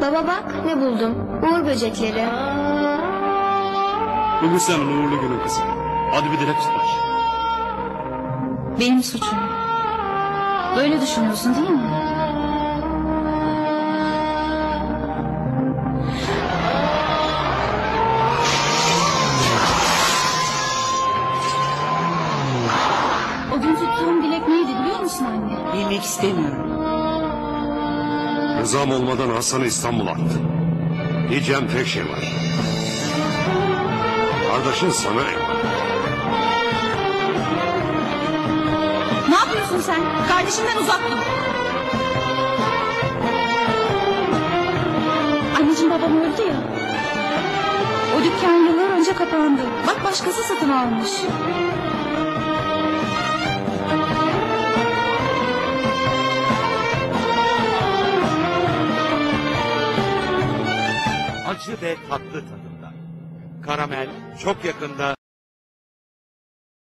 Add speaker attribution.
Speaker 1: Baba bak ne buldum. Uğur böcekleri.
Speaker 2: Bugün senin uğurlu günün kızım. Hadi bir dilek tutmak.
Speaker 3: Benim suçum. Böyle düşünüyorsun değil mi? Musun anne?
Speaker 4: Bilmek istemiyorum.
Speaker 5: Rızam olmadan Hasan'ı İstanbul'a attı. Diyeceğim tek şey var. Kardeşin sana emanet.
Speaker 3: Ne yapıyorsun sen? Kardeşimden uzak dur. Anneciğim babam öldü ya. O dükkan yıllar önce kapandı. Bak başkası satın almış.
Speaker 6: Acı ve tatlı tadında. Karamel çok yakında